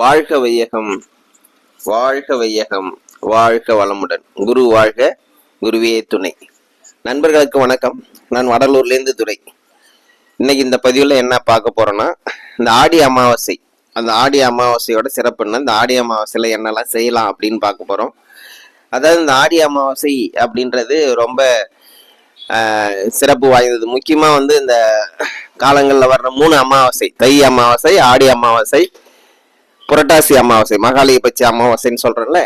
வாழ்க வையகம் வாழ்க வையகம் வாழ்க வளமுடன். குரு வாழ்க குருவே துணை. நண்பர்களுக்கு வணக்கம். நான் வடலூர்லேருந்து துறை இன்னைக்கு இந்த பதிவில் என்ன பார்க்க போறோம்னா இந்த ஆடி அமாவாசை. அந்த ஆடி அமாவாசையோட சிறப்பு என்ன? இந்த ஆடி அமாவாசையில் என்னெல்லாம் செய்யலாம் அப்படின்னு பார்க்க போகிறோம் அதாவது இந்த ஆடி அமாவாசை அப்படின்றது ரொம்ப சிறப்பு வாய்ந்தது. முக்கியமாக வந்து இந்த காலங்களில் வர்ற மூணு அமாவாசை தை அமாவாசை ஆடி அமாவாசை புரட்டாசி அமாவாசை மகாலயபட்ச அமாவாசைன்னு சொல்றேன்ல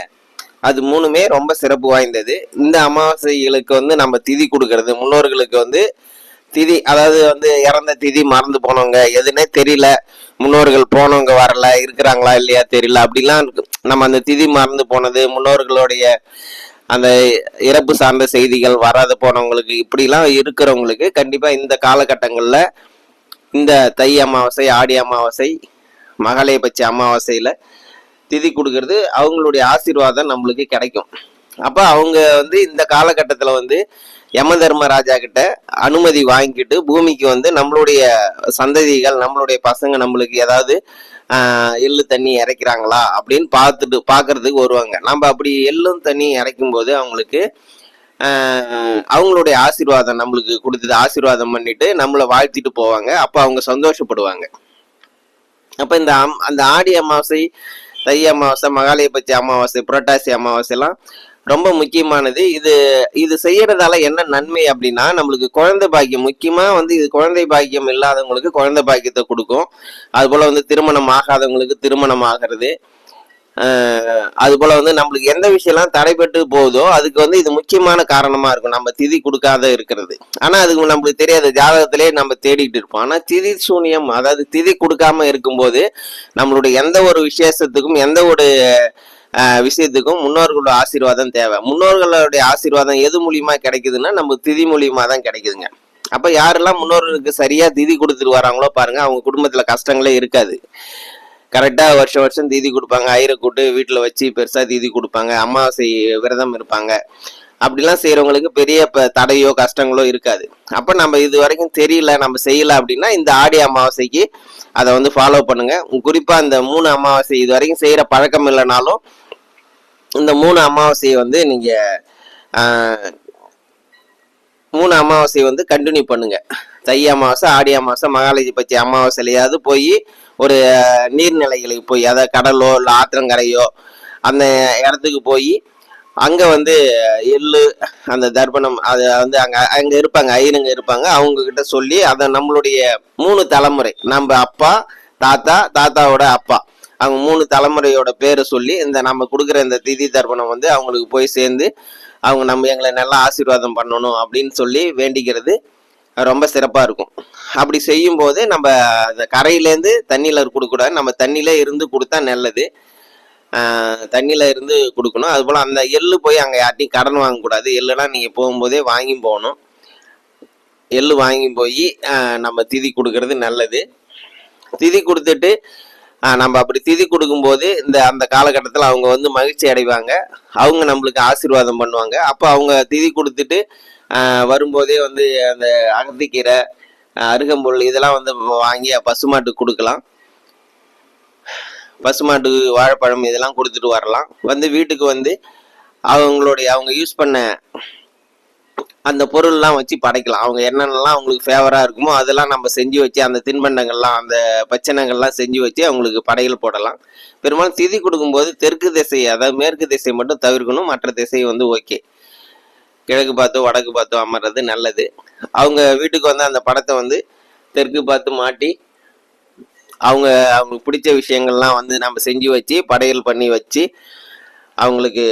அது மூணுமே ரொம்ப சிறப்பு வாய்ந்தது. இந்த அமாவாசைகளுக்கு வந்து நம்ம திதி கொடுக்கறது முன்னோர்களுக்கு வந்து திதி அதாவது வந்து இறந்த திதி மறந்து போனவங்க எதுனே தெரியல முன்னோர்கள் போனவங்க வரல இருக்கிறாங்களா இல்லையா தெரியல அப்படிலாம் நம்ம அந்த திதி மறந்து போனது முன்னோர்களுடைய அந்த இறப்பு சார்ந்த செய்திகள் வராது போனவங்களுக்கு இப்படிலாம் இருக்கிறவங்களுக்கு கண்டிப்பா இந்த காலகட்டங்களில் இந்த தை அமாவாசை ஆடி அமாவாசை மகாலயபட்ச அமாவாசையில் திதி கொடுக்கறது. அவங்களுடைய ஆசீர்வாதம் நம்மளுக்கு கிடைக்கும். அப்போ அவங்க வந்து இந்த காலகட்டத்தில் வந்து யம தர்மராஜா கிட்ட அனுமதி வாங்கிட்டு பூமிக்கு வந்து நம்மளுடைய சந்ததிகள் நம்மளுடைய பசங்க நம்மளுக்கு ஏதாவது எள்ளு தண்ணி இறைக்கிறாங்களா அப்படின்னு பார்த்துட்டு பார்க்கறதுக்கு வருவாங்க. நம்ம அப்படி எள்ளும் தண்ணி இறைக்கும் போது அவங்களுக்கு அவங்களுடைய ஆசீர்வாதம் நம்மளுக்கு கொடுத்தது. ஆசீர்வாதம் பண்ணிட்டு நம்மளை வாழ்த்திட்டு போவாங்க. அப்போ அவங்க சந்தோஷப்படுவாங்க. அப்ப இந்த அம்- அந்த ஆடி அமாவாசை தை அமாவாசை மகாலயபட்சி அமாவாசை புரட்டாசி அமாவாசை எல்லாம் ரொம்ப முக்கியமானது. இது இது செய்யறதால என்ன நன்மை அப்படின்னா நம்மளுக்கு குழந்தை பாக்கியம் முக்கியமா வந்து இது குழந்தை பாக்கியம் இல்லாதவங்களுக்கு குழந்தை பாக்கியத்தை கொடுக்கும். அது போல வந்து திருமணம் ஆகாதவங்களுக்கு திருமணம் ஆகிறது. அது போல வந்து நம்மளுக்கு எந்த விஷயம்லாம் தடைபட்டு போகுதோ அதுக்கு வந்து இது முக்கியமான காரணமா இருக்கும். நம்ம திதி கொடுக்காத இருக்கிறது. ஆனா அதுக்கு நம்மளுக்கு தெரியாது ஜாதகத்திலே நம்ம தேடிட்டு இருப்போம். ஆனா திதி சூனியம் அதாவது திதி கொடுக்காம இருக்கும்போது நம்மளுடைய எந்த ஒரு விசேஷத்துக்கும் எந்த ஒரு விஷயத்துக்கும் முன்னோர்களோட ஆசீர்வாதம் தேவை. முன்னோர்களுடைய ஆசீர்வாதம் எது மூலியமா கிடைக்குதுன்னா நம்ம திதி மூலியமா தான் கிடைக்குதுங்க. அப்ப யாரெல்லாம் முன்னோர்களுக்கு சரியா திதி கொடுத்துட்டு வராங்களோ பாருங்க அவங்க குடும்பத்துல கஷ்டங்களே இருக்காது. கரெக்டாக வருஷம் வருஷம் தீதி கொடுப்பாங்க. ஐயரை கூட்டு வீட்டில் வச்சு பெருசாக தீதி கொடுப்பாங்க. அமாவாசை விரதம் இருப்பாங்க. அப்படிலாம் செய்கிறவங்களுக்கு பெரிய இப்போ தடையோ கஷ்டங்களோ இருக்காது. அப்போ நம்ம இது வரைக்கும் தெரியல நம்ம செய்யலை அப்படின்னா இந்த ஆடி அமாவாசைக்கு அதை வந்து ஃபாலோ பண்ணுங்கள் குறிப்பாக இந்த மூணு அமாவாசை இது வரைக்கும் செய்கிற பழக்கம் இல்லைனாலும் இந்த மூணு அமாவாசையை வந்து நீங்கள் மூணு அமாவாசை வந்து கண்டினியூ பண்ணுங்கள் தை அமாவாசை ஆடி அமாவாசை மகாலஜி பச்சை அமாவாசையிலையாவது போய் ஒரு நீர்நிலைகளுக்கு போய் அதாவது கடலோ இல்லை ஆற்றங்கரையோ அந்த இடத்துக்கு போய் அங்கே வந்து எள்ளு அந்த தர்ப்பணம் அதை வந்து அங்கே அங்கே இருப்பாங்க ஐயனுங்க இருப்பாங்க அவங்க கிட்ட சொல்லி அதை நம்மளுடைய மூணு தலைமுறை நம்ம அப்பா தாத்தா தாத்தாவோட அப்பா அவங்க மூணு தலைமுறையோட பேரை சொல்லி இந்த நம்ம கொடுக்குற இந்த திதி தர்ப்பணம் வந்து அவங்களுக்கு போய் சேர்ந்து அவங்க நம்ம எங்களை நல்லா ஆசீர்வாதம் பண்ணணும் அப்படின்னு சொல்லி வேண்டிக்கிறது. ரொம்ப சிறப்பாக இருக்கும். அப்படி செய்யும்போது நம்ம அந்த கரையிலேருந்து தண்ணியில் கொடுக்கக்கூடாது நம்ம தண்ணியில இருந்து கொடுத்தா நல்லது. ஆஹ் தண்ணியில இருந்து கொடுக்கணும். அதுபோல் அந்த எள்ளு போய் அங்கே யார்ட்டையும் கடன் வாங்கக்கூடாது எள்ளுலாம் நீங்கள் போகும்போதே வாங்கி போகணும். எள்ளு வாங்கி போய் நம்ம திதி கொடுக்கறது நல்லது. திதி கொடுத்துட்டு ஆஹ் நம்ம அப்படி திதி கொடுக்கும்போது இந்த அந்த காலகட்டத்தில் அவங்க வந்து மகிழ்ச்சி அடைவாங்க. அவங்க நம்மளுக்கு ஆசீர்வாதம் பண்ணுவாங்க. அப்போ அவங்க திதி கொடுத்துட்டு வரும்போதே வந்து அந்த அகத்திக்கீரை அருகம்புல் இதெல்லாம் வந்து வாங்கி பசுமாட்டுக்கு கொடுக்கலாம். பசுமாட்டு வாழைப்பழம் இதெல்லாம் கொடுத்துட்டு வரலாம். வந்து வீட்டுக்கு வந்து அவங்களுடைய அவங்க யூஸ் பண்ண அந்த பொருள்லாம் வச்சு படைக்கலாம். அவங்க என்னென்னலாம் அவங்களுக்கு ஃபேவராக இருக்குமோ அதெல்லாம் நம்ம செஞ்சு வச்சு அந்த தின்பண்டங்கள்லாம் அந்த பச்சனங்கள்லாம் செஞ்சு வச்சு அவங்களுக்கு படையல் போடலாம். பெரும்பாலும் திதி கொடுக்கும்போது தெற்கு திசை அதாவது மேற்கு திசை மட்டும் தவிர்க்கணும். மற்ற திசை வந்து ஓகே கிழக்கு பார்த்தோ வடக்கு பார்த்தோ அமர்றது நல்லது. அவங்க வீட்டுக்கு வந்து அந்த படத்தை வந்து தெற்கு பார்த்து மாட்டி அவங்க அவங்களுக்கு பிடிச்ச விஷயங்கள்லாம் வந்து நம்ம செஞ்சு வச்சு படையல் பண்ணி வச்சு அவங்களுக்கு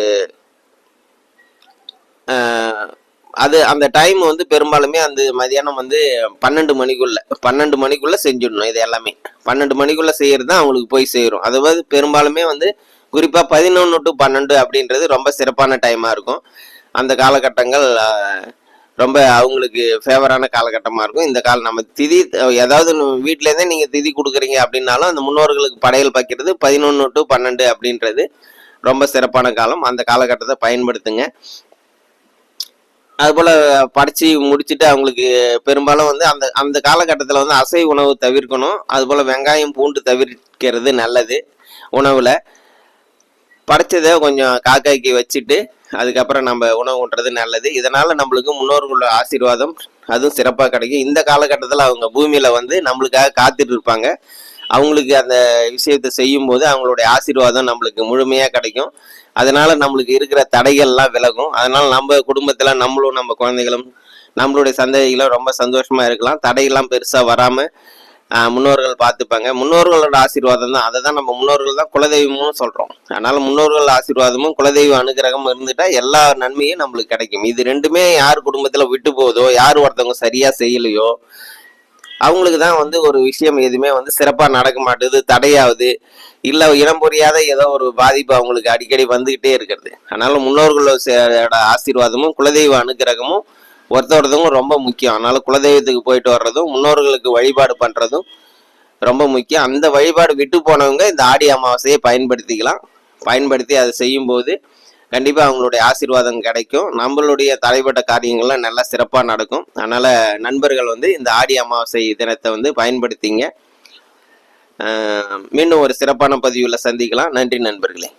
அது அந்த டைம் வந்து பெரும்பாலுமே அந்த மதியானம் வந்து பன்னெண்டு மணிக்குள்ள பன்னெண்டு மணிக்குள்ள செஞ்சிடணும் இது எல்லாமே. பன்னெண்டு மணிக்குள்ள செய்யறது தான் அவங்களுக்கு போய் சேரும். அதாவது பெரும்பாலுமே வந்து குறிப்பா பதினொன்று டு பன்னெண்டு அப்படின்றது ரொம்ப சிறப்பான டைமா இருக்கும். அந்த காலகட்டங்கள் ரொம்ப அவங்களுக்கு ஃபேவரான காலகட்டமாக இருக்கும். இந்த காலம் நம்ம திதி ஏதாவது வீட்டிலேருந்தே நீங்கள் திதி கொடுக்குறீங்க அப்படின்னாலும் அந்த முன்னோர்களுக்கு படையல் பார்க்கறது பதினொன்று டு பன்னெண்டு அப்படின்றது ரொம்ப சிறப்பான காலம். அந்த காலகட்டத்தை பயன்படுத்துங்க. அதுபோல் படித்து முடிச்சுட்டு அவங்களுக்கு பெரும்பாலும் வந்து அந்த அந்த காலகட்டத்தில் வந்து அசை உணவு தவிர்க்கணும். அதுபோல் வெங்காயம் பூண்டு தவிர்க்கிறது நல்லது உணவில். படைச்சதை கொஞ்சம் காக்காய்க்கு வச்சுட்டு அதுக்கப்புறம் நம்ம உணவு உண்றது நல்லது. இதனால நம்மளுக்கு முன்னோர்களோட ஆசீர்வாதம் அதுவும் சிறப்பாக கிடைக்கும். இந்த காலகட்டத்தில் அவங்க பூமியில வந்து நம்மளுக்காக காத்துட்டு இருப்பாங்க. அவங்களுக்கு அந்த விஷயத்தை செய்யும்போது அவங்களுடைய ஆசீர்வாதம் நம்மளுக்கு முழுமையாக கிடைக்கும். அதனால நம்மளுக்கு இருக்கிற தடைகள்லாம் விலகும். அதனால நம்ம குடும்பத்தில் நம்மளும் நம்ம குழந்தைகளும் நம்மளுடைய சந்ததிகளும் ரொம்ப சந்தோஷமா இருக்கலாம். தடையெல்லாம் பெருசாக வராமல் முன்னோர்கள் பார்த்துப்பாங்க. முன்னோர்களோட ஆசீர்வாதம் தான். அதை தான் நம்ம முன்னோர்கள் தான் குலதெய்வமும் சொல்கிறோம் அதனால் முன்னோர்கள் ஆசீர்வாதமும் குலதெய்வ அனுகிரகம் இருந்துட்டால் எல்லா நன்மையும் நம்மளுக்கு கிடைக்கும். இது ரெண்டுமே யார் குடும்பத்தில் விட்டு போகுதோ யார் ஒருத்தவங்க சரியாக செய்யலையோ அவங்களுக்கு தான் வந்து ஒரு விஷயம் எதுவுமே வந்து சிறப்பாக நடக்க மாட்டுது தடையாவது இல்லை இனம் புரியாத ஏதோ ஒரு பாதிப்பு அவங்களுக்கு அடிக்கடி வந்துக்கிட்டே இருக்கிறது. அதனால முன்னோர்களோட ஆசீர்வாதமும் குலதெய்வ அனுகிரகமும் ஒருத்த ரொம்ப முக்கியம். அதனால குலதெய்வத்துக்கு போயிட்டு வர்றதும் முன்னோர்களுக்கு வழிபாடு பண்ணுறதும் ரொம்ப முக்கியம். அந்த வழிபாடு விட்டு போனவங்க இந்த ஆடி அமாவாசையை பயன்படுத்திக்கலாம். பயன்படுத்தி அதை செய்யும்போது கண்டிப்பாக அவங்களுடைய ஆசீர்வாதம் கிடைக்கும். நம்மளுடைய தலைப்பட்ட காரியங்கள்லாம் நல்லா சிறப்பாக நடக்கும். அதனால் நண்பர்கள் வந்து இந்த ஆடி அமாவாசை தினத்தை வந்து பயன்படுத்திங்க. மீண்டும் ஒரு சிறப்பான பதிவில் சந்திக்கலாம். நன்றி நண்பர்களே.